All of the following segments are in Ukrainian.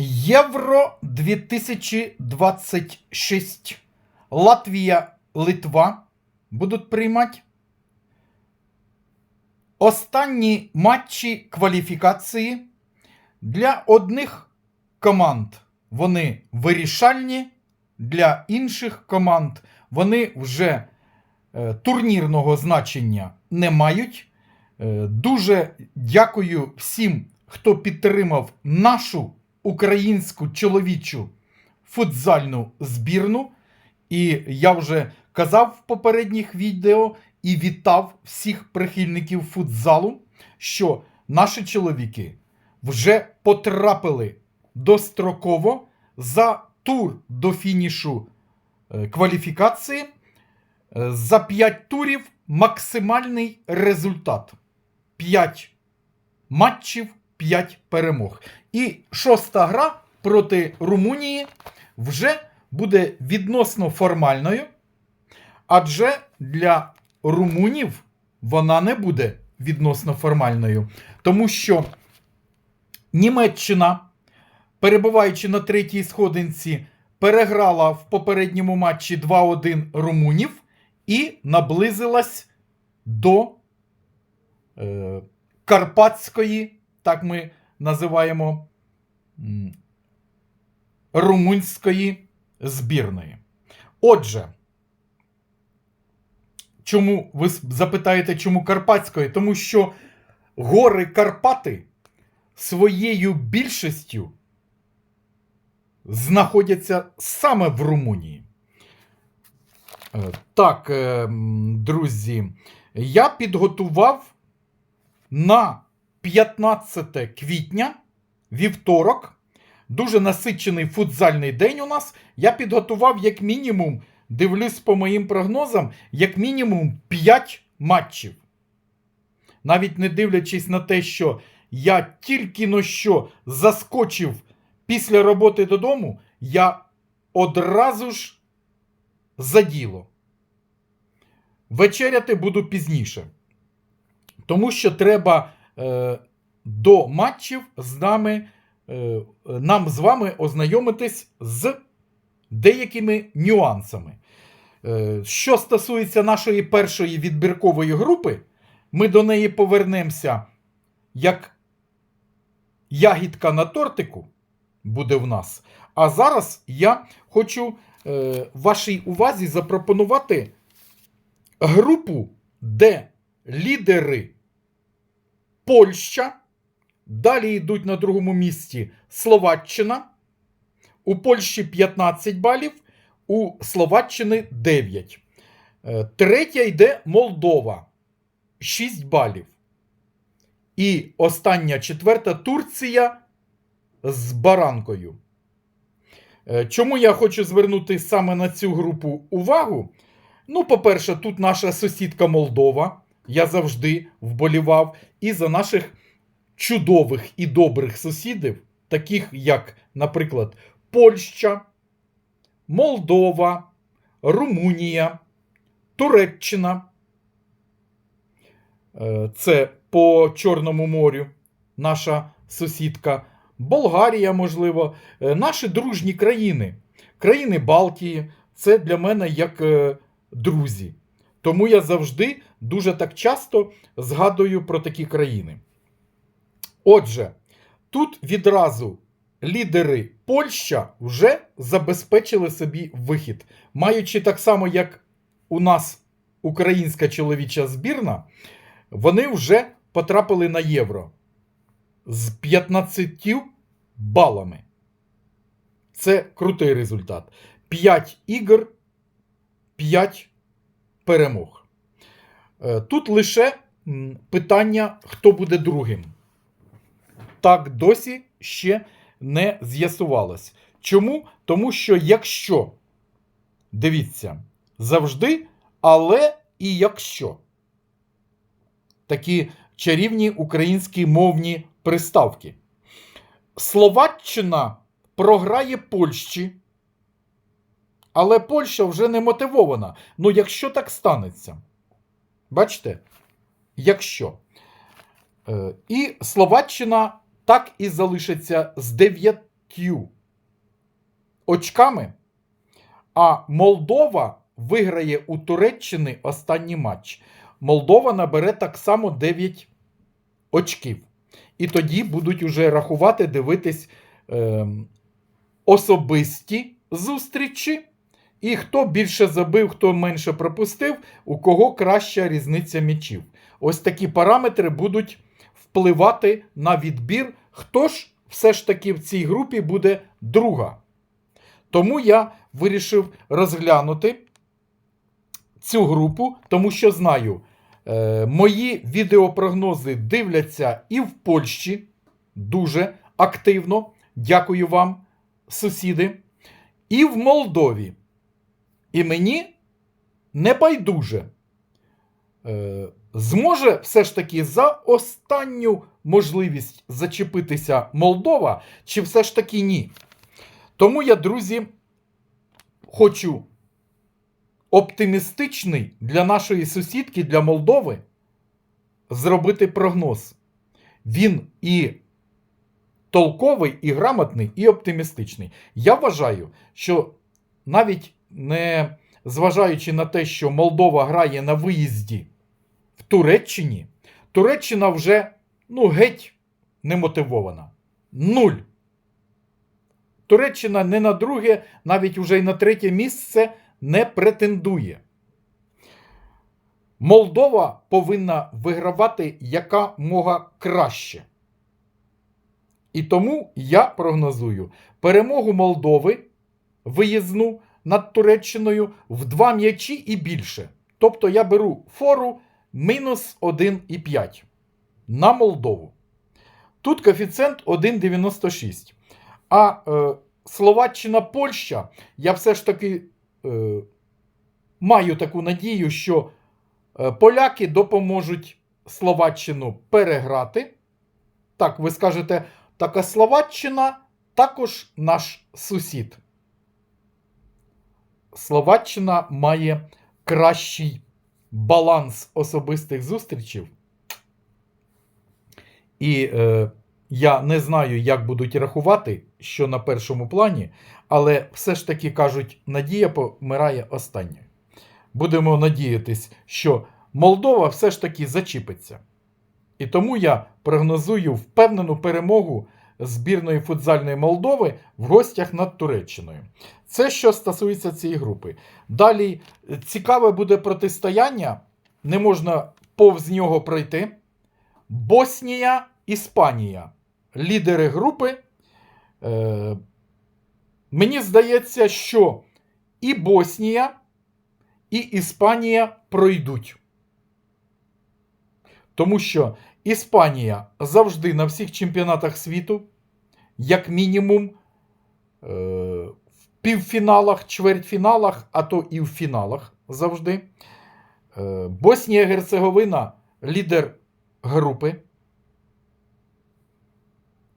Євро 2026. Латвія, Литва будуть приймати. Останні матчі кваліфікації для одних команд вони вирішальні, для інших команд вони вже е, турнірного значення не мають. Е, Дуже дякую всім, хто підтримав нашу українську чоловічу футзальну збірну. І я вже казав в попередніх відео і вітав всіх прихильників футзалу, що наші чоловіки вже потрапили достроково за тур до фінішу е, кваліфікації. Е, За 5 турів максимальний результат. 5 матчів, 5 перемог. І шоста гра проти Румунії вже буде відносно формальною, адже для румунів вона не буде відносно формальною, тому що Німеччина, перебуваючи на третій сходинці, переграла в попередньому матчі 2-1 румунів і наблизилась до е, Карпатської, так ми називаємо румунської збірної. Отже, чому ви запитаєте, чому Карпатської? Тому що гори Карпати своєю більшістю знаходяться саме в Румунії. Е, Так, е, друзі, я підготував на 15 квітня, вівторок, дуже насичений футзальний день у нас. Я підготував як мінімум, дивлюсь по моїм прогнозам, як мінімум 5 матчів. Навіть не дивлячись на те, що я тільки но що заскочив після роботи додому, я одразу ж за діло. Вечеряти буду пізніше. Тому що треба до матчів з нами, е, нам з вами ознайомитись з деякими нюансами. Е, що стосується нашої першої відбіркової групи, ми до неї повернемося як ягідка на тортику буде в нас. А зараз я хочу е, вашій увазі запропонувати групу, де лідери Польща, далі йдуть на другому місці Словаччина. У Польщі 15 балів, у Словаччини 9. Е, Третя йде Молдова 6 балів. І остання четверта Турція з баранкою. Е, Чому я хочу звернути саме на цю групу увагу? Ну, по-перше, тут наша сусідка Молдова. Я завжди вболівав і за наших чудових і добрих сусідів, таких як, наприклад, Польща, Молдова, Румунія, Туреччина. Е, Це по Чорному морю, наша сусідка, Болгарія, можливо, Е, наші дружні країни, країни Балтії. Це для мене як е, друзі. Тому я завжди дуже так часто згадую про такі країни. Отже, тут відразу лідери Польща вже забезпечили собі вихід, маючи так само, як у нас українська чоловіча збірна, вони вже потрапили на євро з 15 балами. Це крутий результат. 5 ігор, 5 перемог. Е, Тут лише питання, хто буде другим. Так досі ще не з'ясувалось. Чому? Тому що якщо, дивіться, завжди, але і якщо. Такі чарівні українські мовні приставки. Словаччина програє Польщі, але Польща вже не мотивована. Ну, якщо так станеться. Бачите? Якщо. Е, І Словаччина так і залишиться з 9 очками, а Молдова виграє у Туреччини останній матч. Молдова набере так само 9 очків. І тоді будуть уже рахувати, дивитись ем, особисті зустрічі. І хто більше забив, хто менше пропустив, у кого краща різниця м'ячів. Ось такі параметри будуть впливати на відбір, хто ж все ж таки в цій групі буде друга. Тому я вирішив розглянути цю групу, тому що знаю, е, мої відеопрогнози дивляться і в Польщі дуже активно. Дякую вам, сусіди, і в Молдові. І мені не байдуже. Е, зможе все ж таки за останню можливість зачепитися Молдова, чи все ж таки ні? Тому я, друзі, хочу оптимістичний для нашої сусідки, для Молдови, зробити прогноз. Він і толковий, і грамотний, і оптимістичний. Я вважаю, що навіть не зважаючи на те, що Молдова грає на виїзді в Туреччині, Туреччина вже ну, геть не мотивована. Нуль. Туреччина не на друге, навіть уже й на третє місце не претендує. Молдова повинна вигравати якомога краще. І тому я прогнозую перемогу Молдови виїзну над Туреччиною в два м'ячі і більше. Тобто я беру фору мінус 1,5 на Молдову. Тут коефіцієнт 1,96. А е, Словаччина Польща, я все ж таки е, маю таку надію, що е, поляки допоможуть Словаччину переграти. Так, ви скажете, така Словаччина також наш сусід. Словаччина має кращий баланс особистих зустрічей. І е, я не знаю, як будуть рахувати, що на першому плані, але все ж таки кажуть, надія помирає останньою. Будемо надіятись, що Молдова все ж таки зачіпиться. І тому я прогнозую впевнену перемогу збірної футзальної Молдови в гостях над Туреччиною. Це що стосується цієї групи. Далі цікаве буде протистояння, не можна повз нього пройти. Боснія, Іспанія. Лідери групи. Е, мені здається, що і Боснія, і Іспанія пройдуть. Тому що Іспанія завжди на всіх чемпіонатах світу, як мінімум, е, в півфіналах, чвертьфіналах, а то і в фіналах завжди. Е, Боснія Герцеговина лідер групи.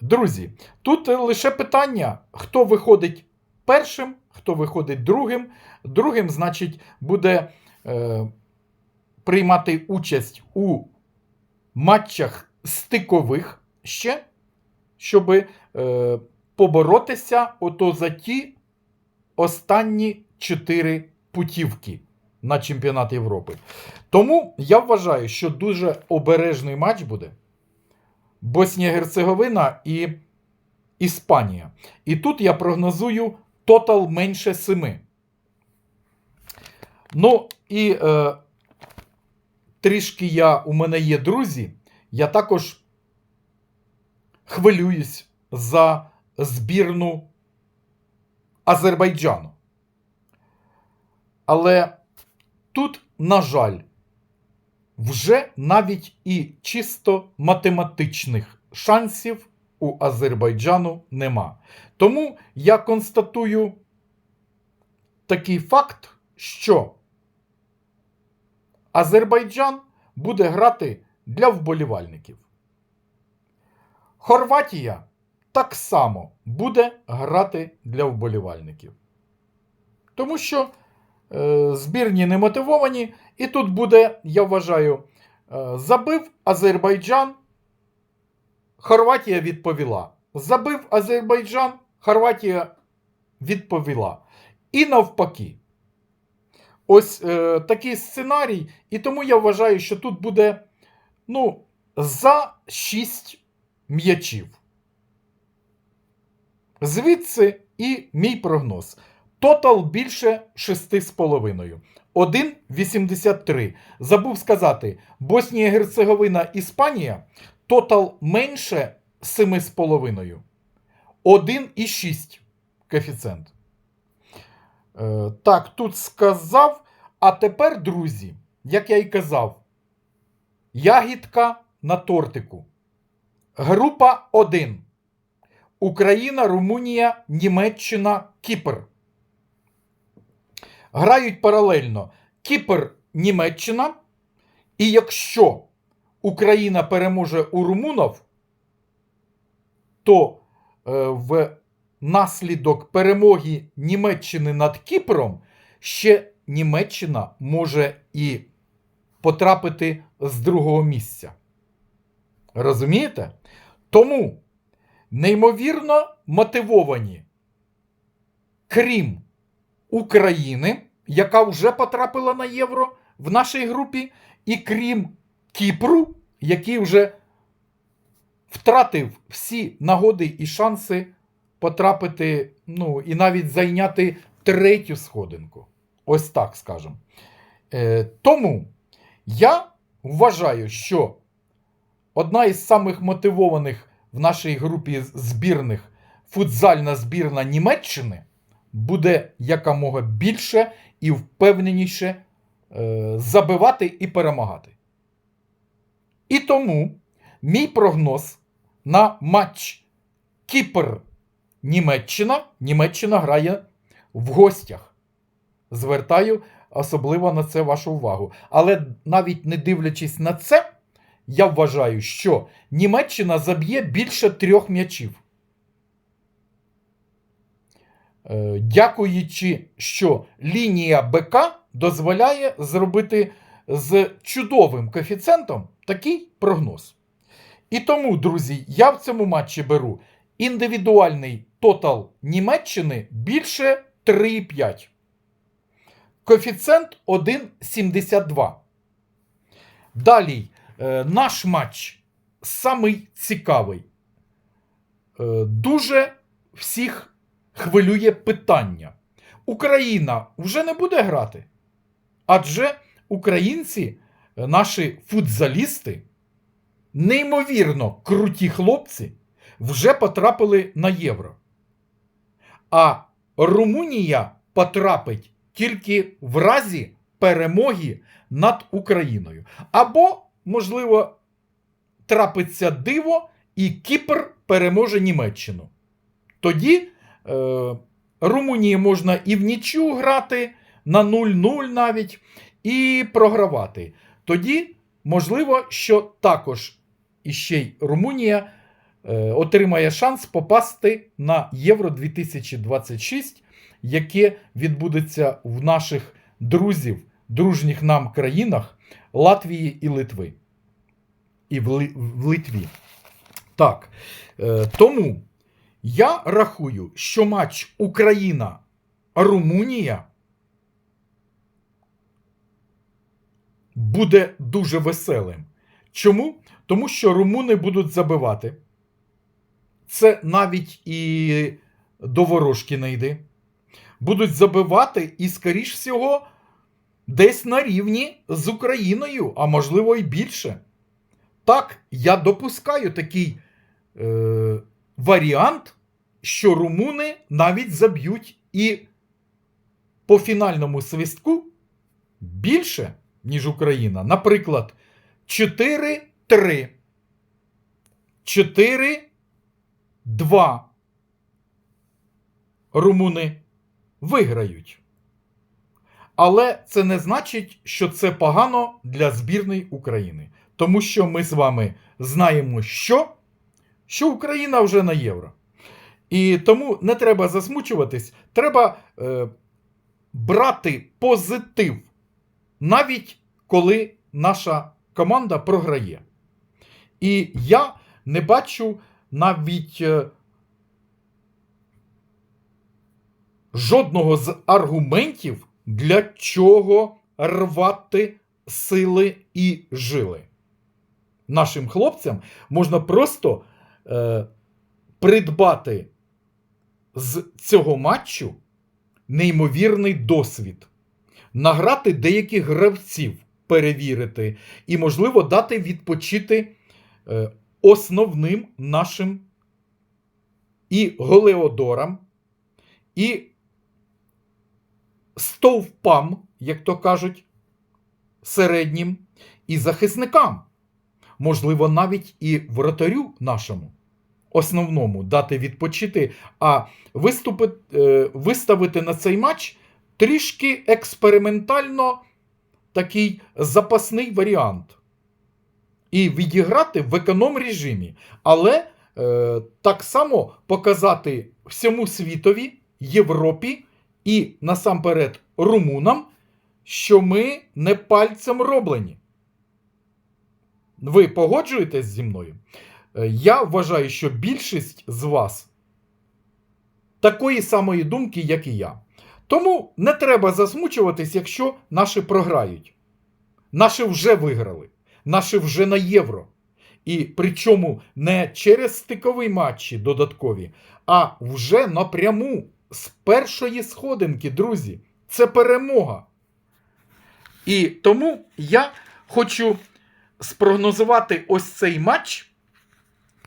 Друзі, тут лише питання, хто виходить першим, хто виходить другим. Другим, значить, буде е, приймати участь у матчах стикових ще, щоб е, поборотися ото за ті останні чотири путівки на чемпіонат Європи. Тому я вважаю, що дуже обережний матч буде. Боснія Герцеговина і Іспанія. І тут я прогнозую тотал менше 7. Ну, і е, трішки я, у мене є друзі, я також хвилююсь за збірну Азербайджану. Але тут, на жаль, вже навіть і чисто математичних шансів у Азербайджану нема. Тому я констатую такий факт, що Азербайджан буде грати для вболівальників. Хорватія так само буде грати для вболівальників. Тому що е, збірні не мотивовані, і тут буде, я вважаю, е, забив Азербайджан. Хорватія відповіла. Забив Азербайджан, Хорватія відповіла. І навпаки. Ось е, такий сценарій, і тому я вважаю, що тут буде ну, за 6 м'ячів. Звідси і мій прогноз. Тотал більше 6,5. 1,83. Забув сказати, Боснія Герцеговина, Іспанія. Тотал менше 7,5. 1,6 коефіцієнт. Е, так, тут сказав. А тепер, друзі, як я й казав, ягідка на тортику. Група 1. Україна, Румунія, Німеччина, Кіпр. Грають паралельно Кіпр, Німеччина. І якщо Україна переможе у румунов, то е, в наслідок перемоги Німеччини над Кіпром ще Німеччина може і потрапити з другого місця. Розумієте? Тому неймовірно мотивовані, крім України, яка вже потрапила на євро в нашій групі, і крім Кіпру, який вже втратив всі нагоди і шанси потрапити, ну, і навіть зайняти третю сходинку. Ось так скажемо. Е, тому я вважаю, що одна із самих мотивованих в нашій групі збірних футзальна збірна Німеччини буде якомога більше і впевненіше е, забивати і перемагати. І тому мій прогноз на матч Кіпр-Німеччина. Німеччина грає в гостях. Звертаю особливо на це вашу увагу. Але навіть не дивлячись на це, я вважаю, що Німеччина заб'є більше трьох м'ячів. Е, Дякуючи, що лінія БК дозволяє зробити з чудовим коефіцієнтом такий прогноз. І тому, друзі, я в цьому матчі беру індивідуальний тотал Німеччини більше 3,5. Коефіцієнт 1,72. Далі, е, наш матч самий цікавий. Е, дуже всіх хвилює питання. Україна вже не буде грати. Адже українці, е, наші футзалісти, неймовірно круті хлопці, вже потрапили на євро. А Румунія потрапить тільки в разі перемоги над Україною. Або, можливо, трапиться диво, і Кіпр переможе Німеччину. Тоді е, Румунії можна і в нічю грати на 0-0 навіть, і програвати. Тоді, можливо, що також іще й Румунія отримає шанс попасти на Євро 2026, яке відбудеться в наших друзів, дружніх нам країнах Латвії і Литви. І в, Ли- в Литві. Так. Е, тому я рахую, що матч Україна-Румунія буде дуже веселим. Чому? Тому що румуни будуть забивати. Це навіть і до ворожки не йде. Будуть забивати і, скоріш всього, десь на рівні з Україною, а можливо і більше. Так, я допускаю такий е, варіант, що румуни навіть заб'ють і по фінальному свистку більше, ніж Україна. Наприклад, 4-3. 4-2. Румуни виграють. Але це не значить, що це погано для збірної України. Тому що ми з вами знаємо, що, що Україна вже на євро. І тому не треба засмучуватись, треба е, брати позитив, навіть коли наша команда програє. І я не бачу навіть е, жодного з аргументів, для чого рвати сили і жили. Нашим хлопцям можна просто е, придбати з цього матчу неймовірний досвід, награти деяких гравців, перевірити і, можливо, дати відпочити е, основним нашим і голеодорам, і стовпам, як то кажуть, середнім, і захисникам. Можливо, навіть і вратарю нашому, основному, дати відпочити, а виступи, е, виставити на цей матч трішки експериментально такий запасний варіант. І відіграти в економ режимі. Але е, так само показати всьому світові, Європі і насамперед румунам, що ми не пальцем роблені. Ви погоджуєтесь зі мною? Е, Я вважаю, що більшість з вас такої самої думки, як і я. Тому не треба засмучуватись, якщо наші програють. Наші вже виграли, наші вже на євро. І причому не через стикові матчі додаткові, а вже напряму з першої сходинки, друзі. Це перемога. І тому я хочу спрогнозувати ось цей матч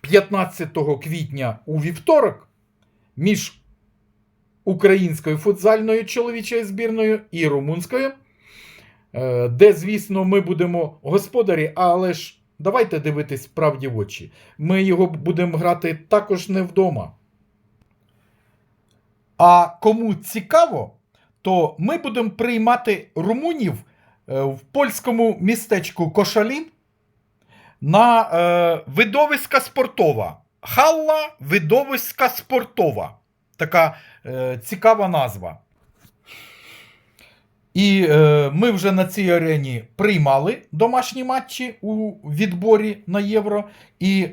15 квітня у вівторок між українською футзальною чоловічою збірною і румунською, де, звісно, ми будемо господарі, але ж давайте дивитись правді в очі. Ми його будемо грати також не вдома. А кому цікаво, то ми будемо приймати румунів е, в польському містечку Кошалін на е, видовиська спортова. Халла видовиська спортова. Така е, цікава назва. І е, ми вже на цій арені приймали домашні матчі у відборі на євро. І,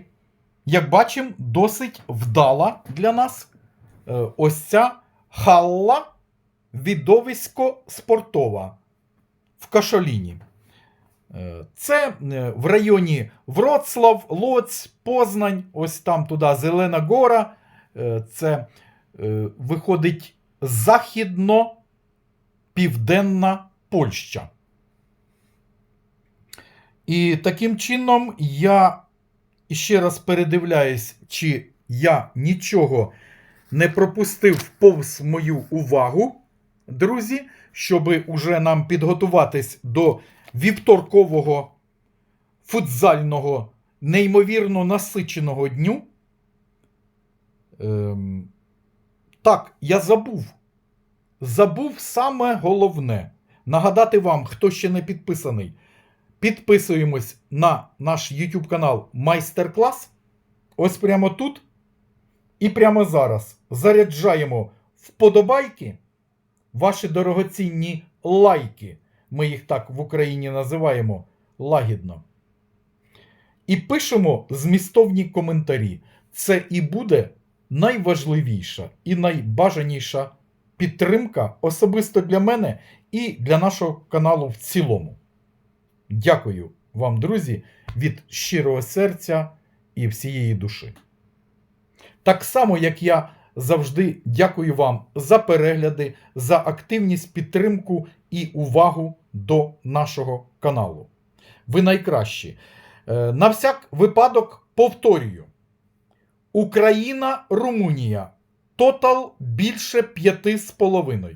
як бачимо, досить вдала для нас е, ось ця халла відовисько спортова в Кашоліні. Е, Це е, в районі Вроцлав, Лоць, Познань, ось там туди Зелена Гора. Е, Це виходить західно-південна Польща. І таким чином я ще раз передивляюсь, чи я нічого не пропустив повз мою увагу, друзі, щоб уже нам підготуватись до вівторкового футзального, неймовірно насиченого дню. Ем, так, я забув. Забув саме головне. Нагадати вам, хто ще не підписаний. Підписуємось на наш YouTube канал Майстер-клас. Ось прямо тут. І прямо зараз заряджаємо вподобайки, ваші дорогоцінні лайки. Ми їх так в Україні називаємо лагідно. І пишемо змістовні коментарі. Це і буде найважливіша і найбажаніша підтримка особисто для мене і для нашого каналу в цілому. Дякую вам, друзі, від щирого серця і всієї душі. Так само, як я завжди дякую вам за перегляди, за активність, підтримку і увагу до нашого каналу. Ви найкращі. Е, На всяк випадок повторюю: Україна, Румунія. Тотал більше 5,5.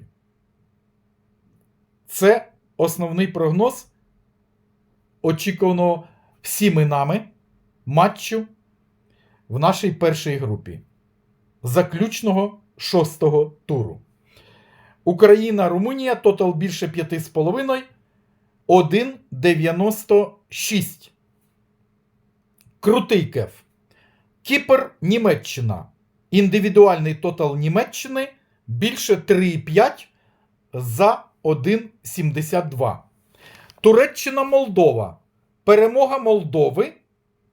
Це основний прогноз очікуваного всіми нами матчу в нашій першій групі заключного шостого туру. Україна, Румунія, тотал більше 5,5, 1,96. Крутий кеф. Кіпр, Німеччина. Індивідуальний тотал Німеччини більше 3,5 за 1,72. Туреччина Молдова. Перемога Молдови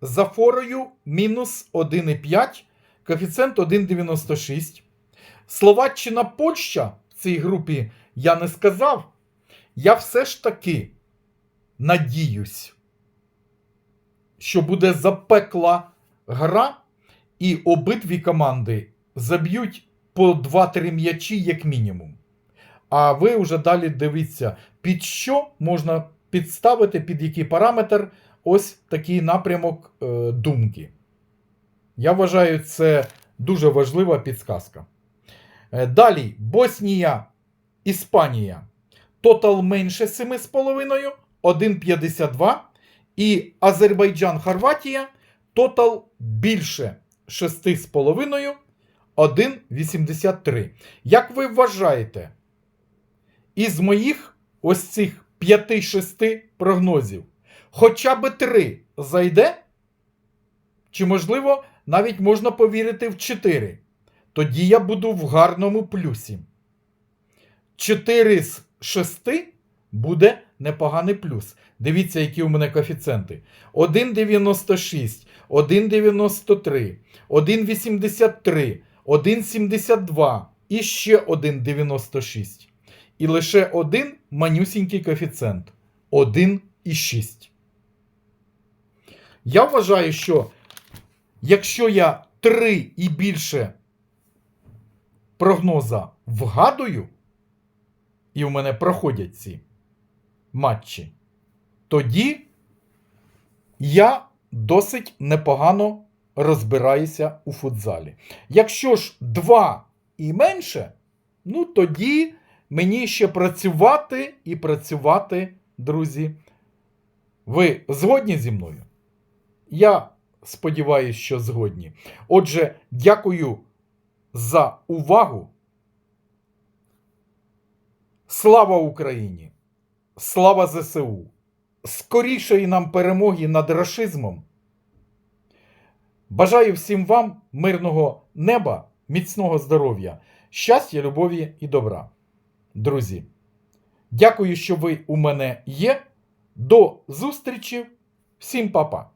за форою мінус 1,5, коефіцієнт 1,96. Словаччина, Польща в цій групі я не сказав. Я все ж таки надіюсь, що буде запекла гра, і обидві команди заб'ють по 2-3 м'ячі, як мінімум. А ви вже далі дивіться, під що можна підставити, під який параметр ось такий напрямок е, думки. Я вважаю, це дуже важлива підсказка. Е, Далі Боснія, Іспанія. Тотал менше 7,5, 1,52. І Азербайджан, Хорватія. Тотал більше 6,5, 1,83. Як ви вважаєте, із моїх ось цих 5-6 прогнозів, хоча б 3 зайде? Чи, можливо, навіть можна повірити в 4? Тоді я буду в гарному плюсі. 4 з 6 буде непоганий плюс. Дивіться, які у мене коефіцієнти. 1,96, 1,93, 1,83, 1,72 і ще 1,96. І лише один манюсінький коефіцієнт 1,6. Я вважаю, що якщо я 3 і більше прогноза вгадую, і в мене проходять ці матчі, тоді я досить непогано розбираюся у футзалі. Якщо ж 2 і менше, ну тоді мені ще працювати і працювати, друзі. Ви згодні зі мною? Я сподіваюся, що згодні. Отже, дякую за увагу. Слава Україні! Слава ЗСУ! Скорішої нам перемоги над рашизмом. Бажаю всім вам мирного неба, міцного здоров'я, щастя, любові і добра. Друзі, дякую, що ви у мене є. До зустрічі. Всім па-па!